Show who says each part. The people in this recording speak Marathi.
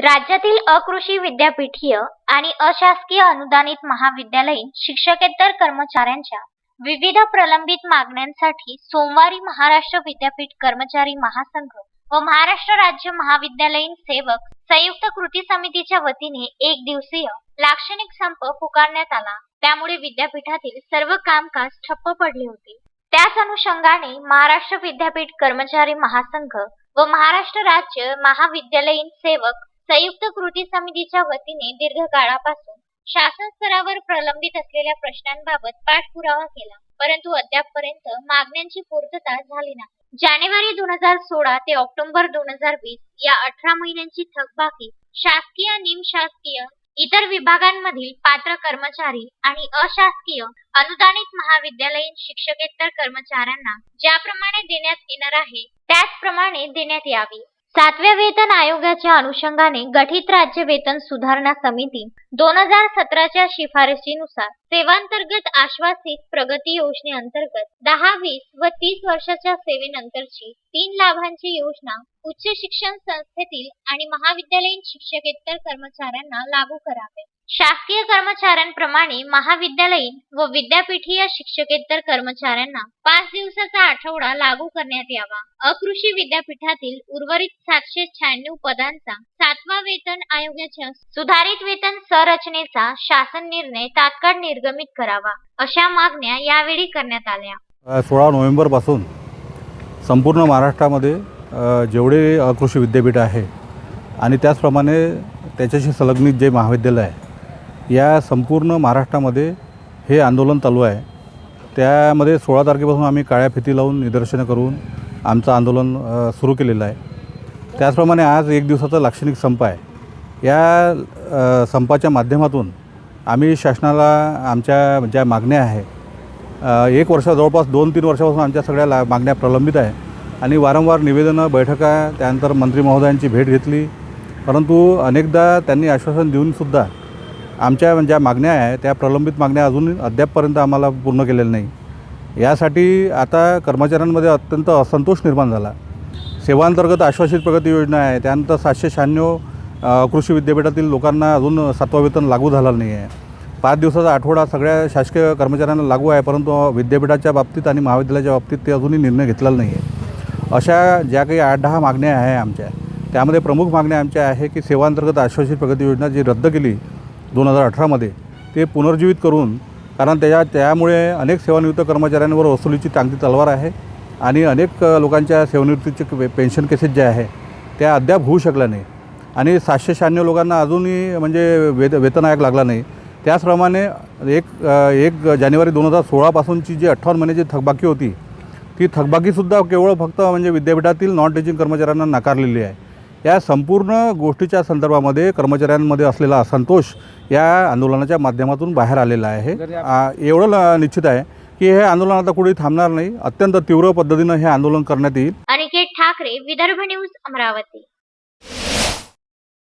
Speaker 1: राज्यातील अकृषी विद्यापीठीय आणि अशासकीय अनुदानित महाविद्यालयीन शिक्षकेतर कर्मचाऱ्यांच्या विविध प्रलंबित मागण्यांसाठी सोमवारी महाराष्ट्र विद्यापीठ कर्मचारी महासंघ व महाराष्ट्र राज्य महाविद्यालयीन सेवक संयुक्त कृती समितीच्या वतीने एक दिवसीय लाक्षणिक संप पुकारण्यात आला. त्यामुळे विद्यापीठातील सर्व कामकाज ठप्प पडले होते. त्याच अनुषंगाने महाराष्ट्र विद्यापीठ कर्मचारी महासंघ व महाराष्ट्र राज्य महाविद्यालयीन सेवक संयुक्त कृती समितीच्या वतीने दीर्घकाळापासून शासन स्तरावर प्रलंबित असलेल्या प्रश्नांबाबत पाठपुरावा केला परंतु अद्यापपर्यंत मागण्यांची पूर्तता झाली नाही. जानेवारी दोन हजार सोळा ते ऑक्टोबर दोन हजार वीस या अठरा महिन्यांची थकबाकी शासकीय निमशासकीय इतर विभागांमधील पात्र कर्मचारी आणि अशासकीय अनुदानित महाविद्यालयीन शिक्षकेतर कर्मचाऱ्यांना ज्याप्रमाणे देण्यात येणार आहे त्याचप्रमाणे देण्यात यावी. सातव्या वेतन आयोगाच्या अनुषंगाने गठीत राज्य वेतन सुधारणा समिती दोन हजार सतराच्या शिफारशीनुसार सेवांतर्गत आश्वासित प्रगती योजनेअंतर्गत दहा वीस व तीस वर्षाच्या सेवेनंतरची तीन लाभांची योजना उच्च शिक्षण संस्थेतील आणि महाविद्यालयीन शिक्षकेतर कर्मचाऱ्यांना लागू करावे. शासकीय कर्मचाऱ्यांप्रमाणे महाविद्यालयीन व विद्यापीठीय शिक्षकेतर कर्मचाऱ्यांना पाच दिवसाचा आठवडा लागू करण्यात यावा. अकृषी विद्यापीठातील उर्वरित सातशे शहाण्णव पदांचा सातवा वेतन आयोगाच्या सुधारित वेतन संरचनेचा शासन निर्णय तात्काळ निर्गमित करावा अशा मागण्या यावेळी करण्यात आल्या.
Speaker 2: सोळा नोव्हेंबरपासून संपूर्ण महाराष्ट्रामध्ये जेवढे अकृषी विद्यापीठ आहे आणि त्याचप्रमाणे त्याच्याशी संलग्नित जे महाविद्यालय आहे या संपूर्ण महाराष्ट्रामध्ये हे आंदोलन चालू आहे. त्यामध्ये सोळा तारखेपासून आम्ही काळ्या फिती लावून निदर्शनं करून आमचं आंदोलन सुरू केलेलं आहे. त्याचप्रमाणे आज एक दिवसाचा लाक्षणिक संप आहे. या संपाच्या माध्यमातून आम्ही शासनाला आमच्या ज्या मागण्या आहे एक वर्ष जवळपास दोन तीन वर्षापासून आमच्या सगळ्या ला मागण्या प्रलंबित आहे आणि वारंवार निवेदनं बैठका त्यानंतर मंत्री महोदयांची भेट घेतली. परंतु अनेकदा त्यांनी आश्वासन देऊनसुद्धा आमच्या ज्या मागण्या आहे त्या प्रलंबित मागण्या अजून अद्यापपर्यंत आम्हाला पूर्ण केलेल्या नाही. यासाठी आता कर्मचाऱ्यांमध्ये अत्यंत असंतोष निर्माण झाला. सेवांतर्गत आश्वासित प्रगती योजना आहे त्यानंतर सातशे शहाण्णव कृषी विद्यापीठातील लोकांना अजून सातवा वेतन लागू झालं नाही आहे. पाच दिवसाचा आठवडा सगळ्या शासकीय कर्मचाऱ्यांना लागू आहे परंतु विद्यापीठाच्या बाबतीत आणि महाविद्यालयाच्या बाबतीत ते अजूनही निर्णय घेतलेला नाही आहे. अशा ज्या काही आठ दहा मागण्या आहे आमच्या त्यामध्ये प्रमुख मागण्या आमच्या आहे की सेवांतर्गत आश्वासित प्रगती योजना जी रद्द केली दोन हजार अठरामध्ये ते पुनर्जीवित करून कारण त्याच्या त्यामुळे अनेक सेवानिवृत्त कर्मचाऱ्यांवर वसुलीची चांगली तलवार आहे आणि अनेक लोकांच्या सेवानिवृत्तीचे पे- पेन्शन केसेस ज्या आहे त्या अद्याप होऊ शकल्या नाही आणि सातशे शहाण्णव लोकांना अजूनही म्हणजे वेत वेतन आयोग लागला नाही. त्याचप्रमाणे एक एक जानेवारी दोन हजार सोळापासूनची जी अठ्ठावन्न महिन्याची थकबाकी होती ती थकबाकीसुद्धा केवळ फक्त म्हणजे विद्यापीठातील नॉन टीचिंग कर्मचाऱ्यांना नाकारलेली आहे. या संपूर्ण गोष्टीच्या संदर्भामध्ये कर्मचाऱ्यांमध्ये असलेला असंतोष या आंदोलनाच्या माध्यमातून बाहेर आलेला आहे. एवढं निश्चित आहे की हे आंदोलन आता कुठेही थांबणार नाही. अत्यंत तीव्र पद्धतीनं हे आंदोलन करण्यात येईल.
Speaker 1: अनिकेत ठाकरे विदर्भ न्यूज अमरावती.